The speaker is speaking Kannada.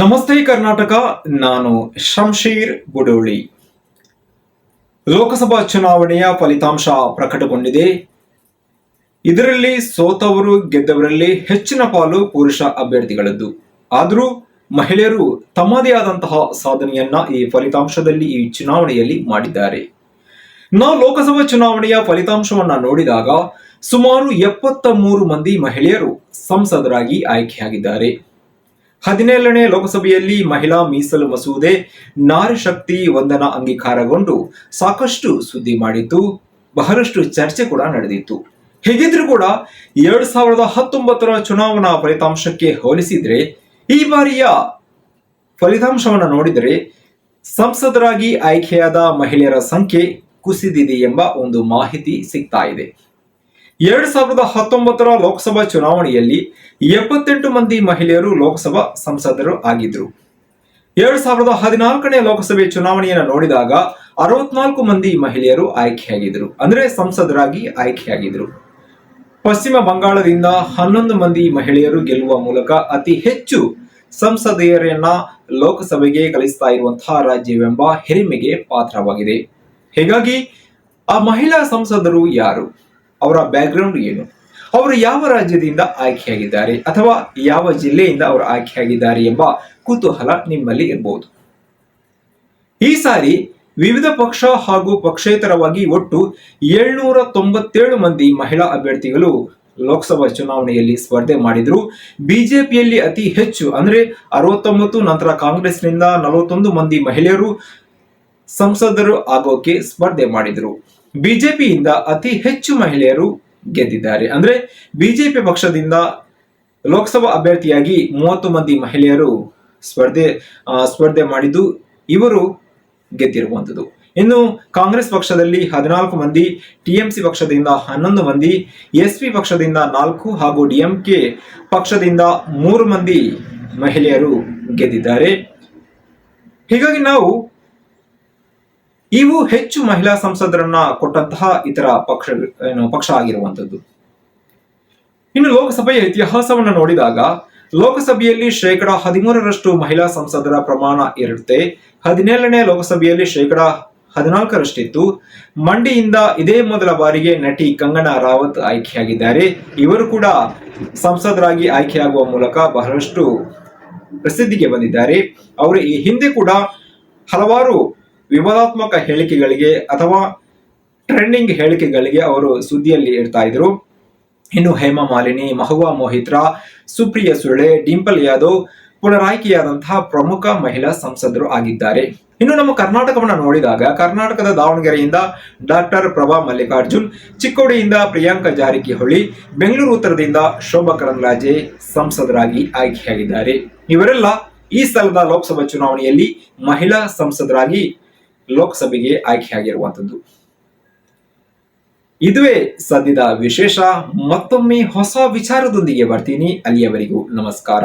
ನಮಸ್ತೆ ಕರ್ನಾಟಕ, ನಾನು ಶಂಶೀರ್ ಗುಡೋಳಿ. ಲೋಕಸಭಾ ಚುನಾವಣೆಯ ಫಲಿತಾಂಶ ಪ್ರಕಟಗೊಂಡಿದೆ. ಇದರಲ್ಲಿ ಸೋತವರು ಗೆದ್ದವರಲ್ಲಿ ಹೆಚ್ಚಿನ ಪಾಲು ಪುರುಷ ಅಭ್ಯರ್ಥಿಗಳದ್ದು. ಆದರೂ ಮಹಿಳೆಯರು ತಮ್ಮದೇ ಆದಂತಹ ಸಾಧನೆಯನ್ನ ಈ ಫಲಿತಾಂಶದಲ್ಲಿ ಈ ಚುನಾವಣೆಯಲ್ಲಿ ಮಾಡಿದ್ದಾರೆ. ನಾವು ಲೋಕಸಭಾ ಚುನಾವಣೆಯ ಫಲಿತಾಂಶವನ್ನ ನೋಡಿದಾಗ ಸುಮಾರು ಎಪ್ಪತ್ತ ಮೂರು ಮಂದಿ ಮಹಿಳೆಯರು ಸಂಸದರಾಗಿ ಆಯ್ಕೆಯಾಗಿದ್ದಾರೆ. ಹದಿನೇಳನೇ ಲೋಕಸಭೆಯಲ್ಲಿ ಮಹಿಳಾ ಮೀಸಲು ಮಸೂದೆ ನಾರಿಶಕ್ತಿ ವಂದನ ಅಂಗೀಕಾರಗೊಂಡು ಸಾಕಷ್ಟು ಸುದ್ದಿ ಮಾಡಿತ್ತು ಬಹಳಷ್ಟು ಚರ್ಚೆ ಕೂಡ ನಡೆದಿತ್ತು. ಹೇಗಿದ್ರೂ ಕೂಡ ಎರಡ್ ಸಾವಿರದ ಹತ್ತೊಂಬತ್ತರ ಚುನಾವಣಾ ಫಲಿತಾಂಶಕ್ಕೆ ಹೋಲಿಸಿದ್ರೆ, ಈ ಬಾರಿಯ ಫಲಿತಾಂಶವನ್ನು ನೋಡಿದರೆ ಸಂಸದರಾಗಿ ಆಯ್ಕೆಯಾದ ಮಹಿಳೆಯರ ಸಂಖ್ಯೆ ಕುಸಿದಿದೆ ಎಂಬ ಒಂದು ಮಾಹಿತಿ ಸಿಗ್ತಾ ಇದೆ. ಎರಡ್ ಸಾವಿರದ ಹತ್ತೊಂಬತ್ತರ ಲೋಕಸಭಾ ಚುನಾವಣೆಯಲ್ಲಿ ಎಪ್ಪತ್ತೆಂಟು ಮಂದಿ ಮಹಿಳೆಯರು ಲೋಕಸಭಾ ಸಂಸದರು ಆಗಿದ್ರು. ಎರಡ್ ಸಾವಿರದ ಹದಿನಾಲ್ಕನೇ ಲೋಕಸಭೆ ಚುನಾವಣೆಯನ್ನು ನೋಡಿದಾಗ ಅರವತ್ನಾಲ್ಕು ಮಂದಿ ಮಹಿಳೆಯರು ಆಯ್ಕೆಯಾಗಿದ್ರು. ಅಂದ್ರೆ ಸಂಸದರಾಗಿ ಆಯ್ಕೆಯಾಗಿದ್ರು. ಪಶ್ಚಿಮ ಬಂಗಾಳದಿಂದ ಹನ್ನೊಂದು ಮಂದಿ ಮಹಿಳೆಯರು ಗೆಲ್ಲುವ ಮೂಲಕ ಅತಿ ಹೆಚ್ಚು ಸಂಸದೆಯರನ್ನ ಲೋಕಸಭೆಗೆ ಕಲಿಸ್ತಾ ಇರುವಂತಹ ರಾಜ್ಯವೆಂಬ ಹೆರಿಮೆಗೆ ಪಾತ್ರವಾಗಿದೆ. ಹೀಗಾಗಿ ಆ ಮಹಿಳಾ ಸಂಸದರು ಯಾರು? ಅವರ ಬ್ಯಾಕ್ಗ್ರೌಂಡ್ ಏನು? ಅವರು ಯಾವ ರಾಜ್ಯದಿಂದ ಆಯ್ಕೆಯಾಗಿದ್ದಾರೆ ಅಥವಾ ಯಾವ ಜಿಲ್ಲೆಯಿಂದ ಅವರು ಆಯ್ಕೆಯಾಗಿದ್ದಾರೆ ಎಂಬ ಕುತೂಹಲ ನಿಮ್ಮಲ್ಲಿ ಇರಬಹುದು ಈ ಸಾರಿ ವಿವಿಧ ಪಕ್ಷ ಹಾಗೂ ಪಕ್ಷೇತರವಾಗಿ ಒಟ್ಟು ಏಳ್ನೂರ ತೊಂಬತ್ತೇಳು ಮಂದಿ ಮಹಿಳಾ ಅಭ್ಯರ್ಥಿಗಳು ಲೋಕಸಭಾ ಚುನಾವಣೆಯಲ್ಲಿ ಸ್ಪರ್ಧೆ ಮಾಡಿದ್ರು. ಬಿಜೆಪಿಯಲ್ಲಿ ಅತಿ ಹೆಚ್ಚು, ಅಂದ್ರೆ ಅರವತ್ತೊಂಬತ್ತು ನಂತರ ಕಾಂಗ್ರೆಸ್ನಿಂದ ನಲವತ್ತೊಂದು ಮಂದಿ ಮಹಿಳೆಯರು ಸಂಸದರು ಆಗೋಕೆ ಸ್ಪರ್ಧೆ ಮಾಡಿದ್ರು. ಬಿಜೆಪಿಯಿಂದ ಅತಿ ಹೆಚ್ಚು ಮಹಿಳೆಯರು ಗೆದ್ದಿದ್ದಾರೆ. ಅಂದ್ರೆ ಬಿಜೆಪಿ ಪಕ್ಷದಿಂದ ಲೋಕಸಭಾ ಅಭ್ಯರ್ಥಿಯಾಗಿ ಮೂವತ್ತು ಮಂದಿ ಮಹಿಳೆಯರು ಸ್ಪರ್ಧೆ ಸ್ಪರ್ಧೆ ಮಾಡಿದ್ದು ಇವರು ಗೆದ್ದಿರುವಂಥದ್ದು. ಇನ್ನು ಕಾಂಗ್ರೆಸ್ ಪಕ್ಷದಲ್ಲಿ ಹದಿನಾಲ್ಕು ಮಂದಿ, ಟಿಎಂಸಿ ಪಕ್ಷದಿಂದ ಹನ್ನೊಂದು ಮಂದಿ ಎಸ್ ಪಿ ಪಕ್ಷದಿಂದ ನಾಲ್ಕು ಹಾಗೂ ಡಿಎಂಕೆ ಪಕ್ಷದಿಂದ ಮೂರು ಮಂದಿ ಮಹಿಳೆಯರು ಗೆದ್ದಿದ್ದಾರೆ. ಹೀಗಾಗಿ ನಾವು ಇವು ಹೆಚ್ಚು ಮಹಿಳಾ ಸಂಸದರನ್ನ ಕೊಟ್ಟಂತಹ ಇತರ ಪಕ್ಷ, ಏನು, ಪಕ್ಷ ಆಗಿರುವಂಥದ್ದು. ಇನ್ನು ಲೋಕಸಭೆಯ ಇತಿಹಾಸವನ್ನು ನೋಡಿದಾಗ, ಲೋಕಸಭೆಯಲ್ಲಿ ಶೇಕಡ ಹದಿಮೂರರಷ್ಟು ಮಹಿಳಾ ಸಂಸದರ ಪ್ರಮಾಣ ಇರುತ್ತೆ ಹದಿನೇಳನೇ ಲೋಕಸಭೆಯಲ್ಲಿ ಶೇಕಡ ಹದಿನಾಲ್ಕರಷ್ಟಿತ್ತು. ಮಂಡಿಯಿಂದ ಇದೇ ಮೊದಲ ಬಾರಿಗೆ ನಟಿ ಕಂಗನಾ ರಾವತ್ ಆಯ್ಕೆಯಾಗಿದ್ದಾರೆ. ಇವರು ಕೂಡ ಸಂಸದರಾಗಿ ಆಯ್ಕೆಯಾಗುವ ಮೂಲಕ ಬಹಳಷ್ಟು ಪ್ರಸಿದ್ಧಿಗೆ ಬಂದಿದ್ದಾರೆ. ಅವರು ಈ ಹಿಂದೆ ಕೂಡ ಹಲವಾರು ವಿವಾದಾತ್ಮಕ ಹೇಳಿಕೆಗಳಿಗೆ ಅಥವಾ ಟ್ರೆಂಡಿಂಗ್ ಹೇಳಿಕೆಗಳಿಗೆ ಅವರು ಸುದ್ದಿಯಲ್ಲಿ ಇಡ್ತಾ ಇದ್ರು. ಇನ್ನು ಹೇಮಾ ಮಾಲಿನಿ, ಮಹುವಾ ಮೋಹಿತ್ರಾ, ಸುಪ್ರಿಯ ಸುಳೆ ಡಿಂಪಲ್ ಯಾದವ್ ಪುನರಾಯ್ಕೆಯಾದಂತಹ ಪ್ರಮುಖ ಮಹಿಳಾ ಸಂಸದರು ಆಗಿದ್ದಾರೆ. ಇನ್ನು ನಮ್ಮ ಕರ್ನಾಟಕವನ್ನು ನೋಡಿದಾಗ ಕರ್ನಾಟಕದ ದಾವಣಗೆರೆಯಿಂದ ಡಾಕ್ಟರ್ ಪ್ರಭಾ ಮಲ್ಲಿಕಾರ್ಜುನ್, ಚಿಕ್ಕೋಡಿಯಿಂದ ಪ್ರಿಯಾಂಕಾ ಜಾರಕಿಹೊಳಿ, ಬೆಂಗಳೂರು ಉತ್ತರದಿಂದ ಶೋಭಾ ಕರಂದ್ಲಾಜೆ ಸಂಸದರಾಗಿ ಆಯ್ಕೆಯಾಗಿದ್ದಾರೆ. ಇವರೆಲ್ಲ ಈ ಸಲದ ಲೋಕಸಭಾ ಚುನಾವಣೆಯಲ್ಲಿ ಮಹಿಳಾ ಸಂಸದರಾಗಿ ಲೋಕಸಭೆಗೆ ಆಯ್ಕೆಯಾಗಿರುವಂತದ್ದು ಇದುವೇ ಸದ್ಯದ ವಿಶೇಷ ಮತ್ತೊಮ್ಮೆ ಹೊಸ ವಿಚಾರದೊಂದಿಗೆ ಬರ್ತೀನಿ. ಅಲ್ಲಿಯವರೆಗೂ ನಮಸ್ಕಾರ.